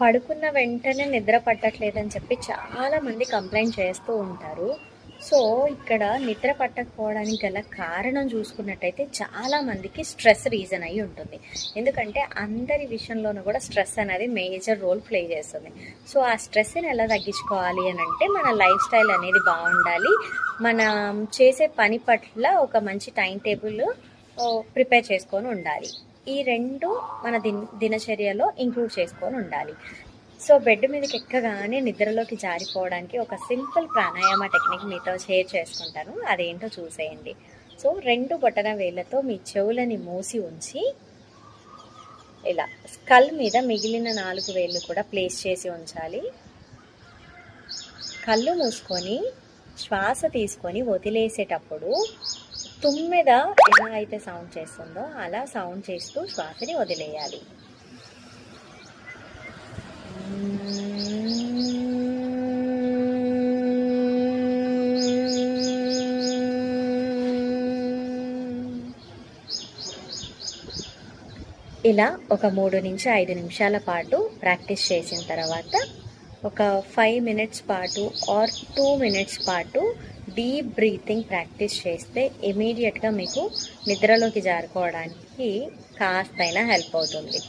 పడుకున్న వెంటనే నిద్ర పట్టట్లేదని చెప్పి చాలామంది కంప్లైంట్ చేస్తూ ఉంటారు. సో ఇక్కడ నిద్ర పట్టకపోవడానికి గల కారణం చూసుకున్నట్టయితే చాలామందికి స్ట్రెస్ రీజన్ అయి ఉంటుంది. ఎందుకంటే అందరి విషయంలోనూ కూడా స్ట్రెస్ అనేది మేజర్ రోల్ ప్లే చేస్తుంది. సో ఆ స్ట్రెస్ని ఎలా తగ్గించుకోవాలి అని అంటే మన లైఫ్ స్టైల్ అనేది బాగుండాలి. మనం చేసే పని పట్ల ఒక మంచి టైం టేబుల్ ప్రిపేర్ చేసుకొని ఉండాలి. ఈ రెండు మన దిన దినచర్యలో ఇంక్లూడ్ చేసుకొని ఉండాలి. సో బెడ్ మీదకి ఎక్కగానే నిద్రలోకి జారిపోవడానికి ఒక సింపుల్ ప్రాణాయామ టెక్నిక్ మీతో షేర్ చేసుకుంటాను. అదేంటో చూసేయండి. సో రెండు బొటన వేళ్ళతో మీ చెవులని మూసి ఉంచి ఇలా స్కల్ మీద మిగిలిన నాలుగు వేళ్ళు కూడా ప్లేస్ చేసి ఉంచాలి. కళ్ళు మూసుకొని శ్వాస తీసుకొని వదిలేసేటప్పుడు తుమ్మెద ఎలా అయితే సౌండ్ చేస్తుందో అలా సౌండ్ చేస్తూ శ్వాసని వదిలేయాలి. ఇలా ఒక మూడు నుంచి ఐదు నిమిషాల పాటు ప్రాక్టీస్ చేసిన తర్వాత ఒక ఫైవ్ మినిట్స్ పాటు ఆర్ టూ మినిట్స్ పాటు డీప్ బ్రీతింగ్ ప్రాక్టీస్ చేస్తే ఇమీడియట్గా మీకు నిద్రలోకి జారుకోవడానికి కాస్తైనా హెల్ప్ అవుతుంది.